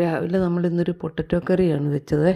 രാവിലെ നമ്മൾ ഇന്നൊരു പൊട്ടറ്റോ കറിയാണ് വെച്ചത്.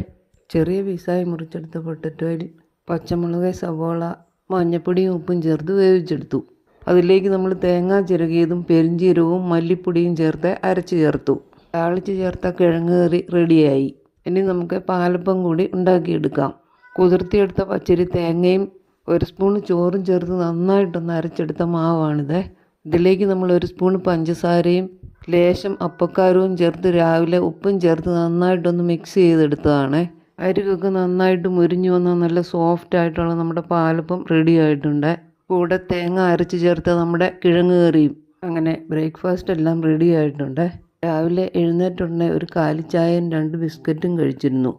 ചെറിയ പീസായി മുറിച്ചെടുത്ത പൊട്ടറ്റോയിൽ പച്ചമുളക് സവോള മഞ്ഞപ്പൊടിയും ഉപ്പും ചേർത്ത് വേവിച്ചെടുത്തു. അതിലേക്ക് നമ്മൾ തേങ്ങ ചിരകിയതും പെരിഞ്ചീരകവും മല്ലിപ്പൊടിയും ചേർത്ത് അരച്ച് ചേർത്തു. താളിച്ച് ചേർത്ത കിഴങ്ങ് കറി റെഡിയായി. ഇനി നമുക്ക് പാലപ്പം കൂടി ഉണ്ടാക്കിയെടുക്കാം. കുതിർത്തിയെടുത്ത പച്ചരി തേങ്ങയും ഒരു സ്പൂൺ ചോറും ചേർത്ത് നന്നായിട്ടൊന്ന് അരച്ചെടുത്ത മാവാണിത്. ഇതിലേക്ക് നമ്മൾ ഒരു സ്പൂൺ പഞ്ചസാരയും ലേശം അപ്പക്കാരവും ചേർത്ത് രാവിലെ ഉപ്പും ചേർത്ത് നന്നായിട്ടൊന്ന് മിക്സ് ചെയ്തെടുത്തതാണ്. അരികൊക്കെ നന്നായിട്ട് മുരിഞ്ഞു വന്ന നല്ല സോഫ്റ്റ് ആയിട്ടുള്ള നമ്മുടെ പാലപ്പം റെഡി ആയിട്ടുണ്ട്. കൂടെ തേങ്ങ അരച്ച് ചേർത്ത് നമ്മുടെ കിഴങ്ങ് കറിയും. അങ്ങനെ ബ്രേക്ക്ഫാസ്റ്റ് എല്ലാം റെഡി ആയിട്ടുണ്ട്. രാവിലെ എഴുന്നേറ്റുടനെ ഒരു കാലിച്ചായയും രണ്ട് ബിസ്ക്കറ്റും കഴിച്ചിരുന്നു.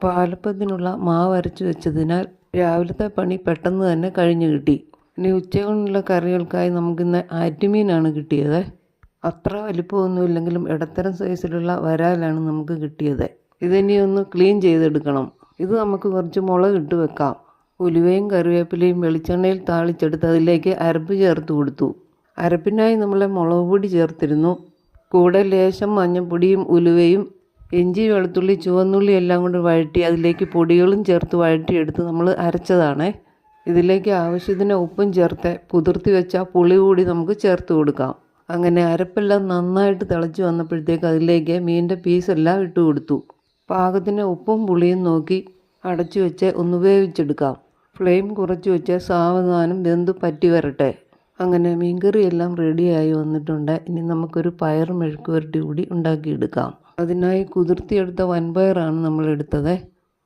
പാലപ്പത്തിനുള്ള മാവ് അരച്ച് വെച്ചതിനാൽ രാവിലത്തെ പണി പെട്ടെന്ന് തന്നെ കഴിഞ്ഞു കിട്ടി. ഇനി ഉച്ചകൊണ്ടുള്ള കറികൾക്കായി നമുക്കിന്ന് ആറ്റുമീനാണ് കിട്ടിയത്. അത്ര വലിപ്പമൊന്നും ഇല്ലെങ്കിലും ഇടത്തരം സൈസിലുള്ള വരാലാണ് നമുക്ക് കിട്ടിയത്. ഇതിനി ഒന്ന് ക്ലീൻ ചെയ്തെടുക്കണം. ഇത് നമുക്ക് കുറച്ച് മുളക് ഇട്ട് വെക്കാം. ഉലുവയും കറിവേപ്പിലയും വെളിച്ചെണ്ണയിൽ താളിച്ചെടുത്ത് അതിലേക്ക് അരപ്പ് ചേർത്ത് കൊടുത്തു. അരപ്പിനായി നമ്മൾ മുളക് പൊടി ചേർത്തിരുന്നു. കൂടെ ലേശം മഞ്ഞൾപ്പൊടിയും ഉലുവയും ഇഞ്ചി വെളുത്തുള്ളി ചുവന്നുള്ളി എല്ലാം കൊണ്ട് വഴറ്റി അതിലേക്ക് പൊടികളും ചേർത്ത് വഴറ്റിയെടുത്ത് നമ്മൾ അരച്ചതാണ്. ഇതിലേക്ക് ആവശ്യത്തിന് ഉപ്പും ചേർത്ത് കുതിർത്തി വെച്ച പുളി കൂടി നമുക്ക് ചേർത്ത് കൊടുക്കാം. അങ്ങനെ അരപ്പെല്ലാം നന്നായിട്ട് തിളച്ച് വന്നപ്പോഴത്തേക്ക് അതിലേക്ക് മീനിന്റെ പീസെല്ലാം ഇട്ട് കൊടുത്തു. പാകത്തിന് ഉപ്പും പുളിയും നോക്കി അടച്ചു വെച്ച് ഒന്ന് വേവിച്ചെടുക്കാം. ഫ്ലെയിം കുറച്ച് വെച്ച് സാവധാനം വെന്ത് പറ്റി വരട്ടെ. അങ്ങനെ മീൻകറിയെല്ലാം റെഡിയായി വന്നിട്ടുണ്ട്. ഇനി നമുക്കൊരു പയർ മെഴുക്ക് വരട്ടി കൂടി ഉണ്ടാക്കിയെടുക്കാം. അതിനായി കുതിർത്തിയെടുത്ത വൻപയറാണ് നമ്മൾ എടുത്തത്.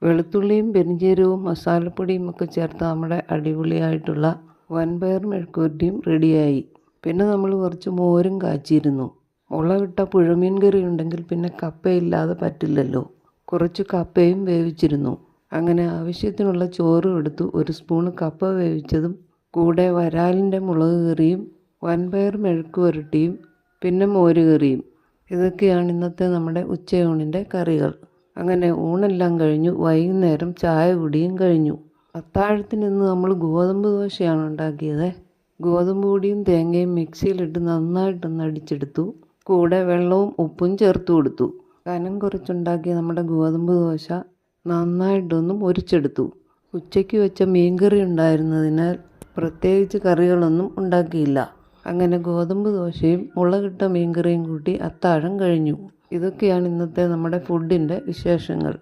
വെളുത്തുള്ളിയും പെരിഞ്ചീരവും മസാലപ്പൊടിയും ഒക്കെ ചേർത്ത് നമ്മുടെ അടിപൊളിയായിട്ടുള്ള വൻപയർ മെഴുക്കുവരട്ടിയും റെഡിയായി. പിന്നെ നമ്മൾ കുറച്ച് മോരും കാച്ചിയിരുന്നു. മുളകിട്ട പുഴമീൻ കറി ഉണ്ടെങ്കിൽ പിന്നെ കപ്പയില്ലാതെ പറ്റില്ലല്ലോ. കുറച്ച് കപ്പയും വേവിച്ചിരുന്നു. അങ്ങനെ ആവശ്യത്തിനുള്ള ചോറും എടുത്തു ഒരു സ്പൂണ് കപ്പ വേവിച്ചതും കൂടെ വരാലിന്റെ മുളക് കറിയും വൻപയർ മെഴുക്ക് പുരട്ടിയും പിന്നെ മോര് കറിയും. ഇതൊക്കെയാണ് ഇന്നത്തെ നമ്മുടെ ഉച്ചയൂണിന്റെ കറികൾ. അങ്ങനെ ഊണെല്ലാം കഴിഞ്ഞു വൈകുന്നേരം ചായ കുടിയും കഴിഞ്ഞു. അത്താഴത്തിന് ഇന്ന് നമ്മൾ ഗോതമ്പ് ദോശയാണ് ഉണ്ടാക്കിയത് ഗോതമ്പ് പൊടിയും തേങ്ങയും മിക്സിയിലിട്ട് നന്നായിട്ടൊന്ന് അടിച്ചെടുത്തു കൂടെ വെള്ളവും ഉപ്പും ചേർത്ത് കൊടുത്തു. കനം കുറച്ചുണ്ടാക്കിയ നമ്മുടെ ഗോതമ്പ് ദോശ നന്നായിട്ടൊന്ന് മുരിച്ചെടുത്തു. ഉച്ചയ്ക്ക് വെച്ച മീൻകറി ഉണ്ടായിരുന്നതിനാൽ പ്രത്യേകിച്ച് കറികളൊന്നും ഉണ്ടാക്കിയില്ല. അങ്ങനെ ഗോതമ്പ് ദോശയും മുളകിട്ട മീൻകറിയും കൂട്ടി അത്താഴം കഴിഞ്ഞു. ഇതൊക്കെയാണ് ഇന്നത്തെ നമ്മുടെ ഫുഡിന്റെ വിശേഷങ്ങൾ.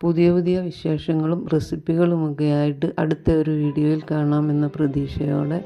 പുതിയ പുതിയ വിശേഷങ്ങളും റെസിപ്പികളുമൊക്കെ ആയിട്ട് അടുത്ത ഒരു വീഡിയോയിൽ കാണാമെന്ന പ്രതീക്ഷയോടെ